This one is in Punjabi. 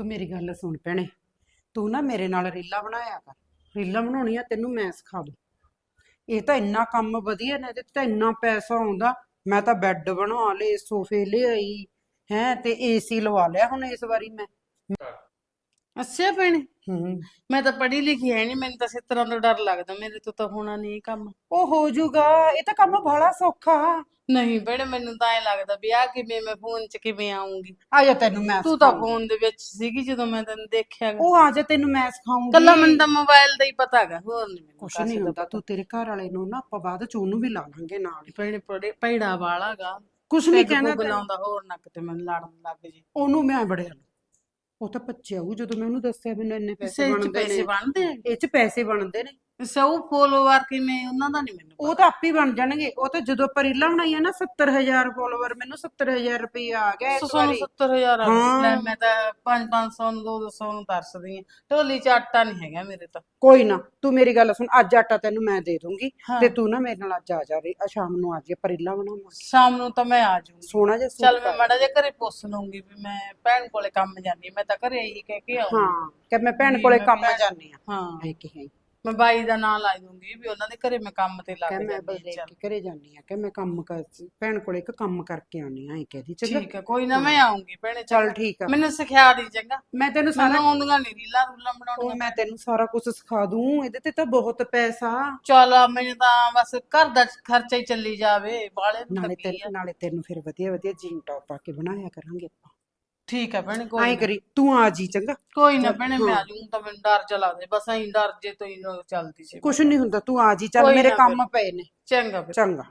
ਤੂੰ ਮੇਰੀ ਗੱਲ ਸੁਣ ਭੈਣੇ। ਤੂੰ ਨਾ ਮੇਰੇ ਨਾਲ ਰੀਲਾਂ ਬਣਾਇਆ ਕਰ। ਰੀਲਾਂ ਬਣਾਉਣੀਆਂ ਤੈਨੂੰ ਮੈਂ ਸਿਖਾ ਦੂੰ। ਇਹ ਤਾਂ ਇੰਨਾ ਕੰਮ ਵਧੀਆ ਨੇ ਤੇ ਤਾਂ ਇੰਨਾ ਪੈਸਾ ਆਉਂਦਾ। ਮੈਂ ਤਾਂ ਬੈੱਡ ਬਣਾ ਲਏ, ਸੋਫੇ ਲਿਆਈ, ਹੈ, ਤੇ ਏਸੀ ਲਵਾ ਲਿਆ ਹੁਣ ਇਸ ਵਾਰੀ ਮੈਂ। ਅੱਛਾ ਭੈਣੇ ਹੂੰ ਮੈਂ ਤਾਂ ਪੜ੍ਹੀ ਲਿਖੀ ਹੈ ਨਹੀਂ ਮੈਨੂੰ ਤਾਂ ਇਸ ਤਰ੍ਹਾਂ ਦਾ ਡਰ ਲੱਗਦਾ ਮੇਰੇ ਤੋਂ ਤਾਂ ਹੋਣਾ ਨਹੀਂ ਇਹ ਕੰਮ ਉਹ ਹੋ ਜਾਊਗਾ ਇਹ ਤਾਂ ਕੰਮ ਬੜਾ ਸੌਖਾ ਨਹੀਂ ਭੈਣੇ ਮੈਨੂੰ ਤਾਂ ਐ ਲੱਗਦਾ ਵੀ ਆ ਕਿਵੇਂ ਮੈਂ ਫੋਨ 'ਚ ਕਿਵੇਂ ਆਉਂਗੀ ਆ ਜਾ ਤੈਨੂੰ ਮੈਂ ਤੂੰ ਤਾਂ। ਫੋਨ ਦੇ ਵਿੱਚ ਸੀਗੀ ਜਦੋਂ ਮੈਂ ਤੈਨੂੰ ਦੇਖਿਆ ਗਾ। ਉਹ ਆ ਜਾ ਤੈਨੂੰ ਮੈਂ ਸਿਖਾਉਂਗੀ ਕੱਲਾ ਮੈਨੂੰ ਤਾਂ ਮੋਬਾਈਲ ਦਾ ਹੀ ਪਤਾ ਹੈਗਾ ਹੋਰ ਨਹੀਂ ਮੈਨੂੰ ਕੁਛ ਨਹੀਂ ਹੁੰਦਾ। ਤੂੰ ਤੇਰੇ ਘਰ ਵਾਲੇ ਨੂੰ ਨਾ ਆਪਾਂ ਬਾਅਦ ਚ ਉਹਨੂੰ ਵੀ ਲਾ ਲਾਂਗੇ ਨਾਲ ਹੀ। ਭੈਣੇ ਪੜੇ ਪੈੜਾ ਵਾਲਾਗਾ ਕੁਛ ਨਹੀਂ ਕਹਿਣਾ ਤੈਨੂੰ। ਲਾਉਂਦਾ ਹੋਰ ਨਾ ਕਿਤੇ ਮੈਨੂੰ ਲੜਨ ਲੱਗ ਜੇ ਉਹਨੂੰ ਮੈਂ ਬੜਿਆ ਲੂ ਉਹ ਤਾਂ ਬੱਚਿਆ ਉਹ ਜਦੋਂ ਮੈਂ ਉਹਨੂੰ ਦੱਸਿਆ ਮੈਨੂੰ ਇੰਨੇ ਪੈਸੇ 'ਚ ਬਣਦੇ ਪੈਸੇ ਨੇ ਬਣਦੇ ਆ ਇਹ ਚ ਪੈਸੇ ਬਣਦੇ ਨੇ। ਸੌ ਫੋਲੋਵਰ ਕਿਵੇਂ ਉਹਨਾਂ ਦਾ ਨਹੀਂ ਮੈਨੂੰ ਉਹ ਤਾਂ ਆਪੇ ਹੀ ਬਣ ਜਾਣਗੇ। ਉਹ ਤਾਂ ਜਦੋਂ ਆਪਾਂ ਰੀਲਾਂ ਬਣਾਈਆਂ ਨਾ 70000 ਫੋਲੋਵਰ ਮੈਨੂੰ 70000 ਰੁਪਇਆ ਆ ਗਿਆ ਇਸ ਵਾਰੀ। 70000 ਹਾਂ। ਲੈ ਮੈਂ ਤਾਂ 5-500 ਨੂੰ 200 ਨੂੰ ਤਰਸਦੀ ਆ ਢੋਲੀ ਚ ਆਟਾ ਨਹੀਂ ਹੈਗਾ ਮੇਰੇ ਤਾਂ। ਕੋਈ ਨਾ ਤੂੰ ਮੇਰੀ ਗੱਲ ਸੁਣ ਅੱਜ ਆਟਾ ਤੈਨੂੰ ਮੈਂ ਦੇ ਦੂੰਗੀ ਹਾਂ। ਤੇ ਤੂੰ ਨਾ ਮੇਰੇ ਨਾਲ ਅੱਜ ਆ ਜਾ ਰੇ ਆ ਸ਼ਾਮ ਨੂੰ ਆ ਜੀ ਆਪਾਂ ਰੀਲਾਂ ਬਣਾਵਾਂਗੇ। ਸ਼ਾਮ ਨੂੰ ਤਾਂ ਮੈਂ ਆ ਜਾਊਂਗੀ। ਸੋਹਣਾ ਜਿਹਾ ਸੂਟ ਚੱਲ ਮੈਂ ਪਾ ਮਾੜਾ ਜਿਹਾ ਘਰੇ ਪੁੱਛ ਲੂੰਗੀ ਵੀ ਮੈਂ ਭੈਣ ਕੋਲੇ ਕੰਮ ਜਾਂਦੀ ਹਾਂ। ਮੈਂ ਤਾਂ ਘਰੇ ਇਹੀ ਕਹਿ ਕੇ ਆਉਂ ਹਾਂ ਕਿ ਮੈਂ ਭੈਣ ਕੋਲੇ ਕੰਮ ਜਾਣੀ ਆ ਹਾਂ। ਐ ਕਿ ਹੈ ਮੈਂ ਬਾਈ ਦਾ ਨਾਂ ਲਾ ਦੂੰਗੀ ਵੀ ਉਹਨਾਂ ਦੇ ਘਰੇ ਮੈਂ ਕੰਮ ਤੇ ਲੱਗ ਮੈਂ ਜਾਂਦੀ ਬਲਦੇਵ ਹਾਂ ਕੇ ਘਰੇ ਜਾਣੀ ਆ ਕਿ ਮੈਂ ਕੰਮ ਕਰ ਭੈਣ ਕੋਲੇ ਇੱਕ ਕੰਮ ਕਰਕੇ ਆਉਣੀ ਆ ਐ ਕਹਦੀ ਚੰਗਾ? ਠੀਕ ਹੈ ਕੋਈ ਨਾ ਮੈਂ ਆਉਂਗੀ ਭੈਣੇ ਚੱਲ। ਠੀਕ ਆ। ਮੈਨੂੰ ਸਿਖਿਆ ਦੀ ਚੰਗਾ। ਮੈਂ ਤੈਨੂੰ ਸਾਰਾ ਮੈਨੂੰ ਆਉਂਦੀਆਂ ਨਹੀਂ ਰੀਲਾਂ ਰੂਲਾਂ ਉਹ ਬਣਾਉਣੀਆਂ ਮੈਂ ਤੈਨੂੰ ਸਾਰਾ ਕੁਝ ਸਿਖਾ ਦੂੰ ਇਹਦੇ ਤੇ ਤਾਂ ਬਹੁਤ ਪੈਸਾ। ਚੱਲ ਮੈਨੂੰ ਤਾਂ ਬਸ ਘਰ ਦਾ ਖਰਚਾ ਹੀ ਚੱਲੀ ਜਾਵੇ ਬਾਲੇ ਨੂੰ ਨਾਲੇ ਆ। ਤੈਨੂੰ ਨਾਲੇ ਤੈਨੂੰ ਫਿਰ ਵਧੀਆ ਵਧੀਆ ਜੀਨ ਟੌਪ ਪਾ ਕੇ ਬਣਾਇਆ ਕਰਾਂਗੇ ਆਪਾਂ। ਠੀਕ ਹੈ ਭੈਣੇ ਐਂ ਕੋਈ ਨਾ। ਕਰੀ ਤੂੰ ਆ ਜੀ ਚੰਗਾ। ਕੋਈ ਨਾ ਭੈਣੇ ਮੈਂ। ਆ ਜਾਊਂ ਤਾਂ ਮੈਨੂੰ ਡਰ ਚਲਾ ਦੇ ਬਸ ਐਂ ਡਰ ਜੇ ਤੋਂ ਹੀ ਚੱਲਦੀ ਸੀ ਕੁਛ ਨਹੀਂ ਹੁੰਦਾ ਤੂੰ ਆ ਜੀ ਚੱਲ ਕੋਈ ਮੇਰੇ ਨਾ ਕੰਮ ਪਏ ਨੇ। ਚੰਗਾ ਫਿਰ ਚੰਗਾ।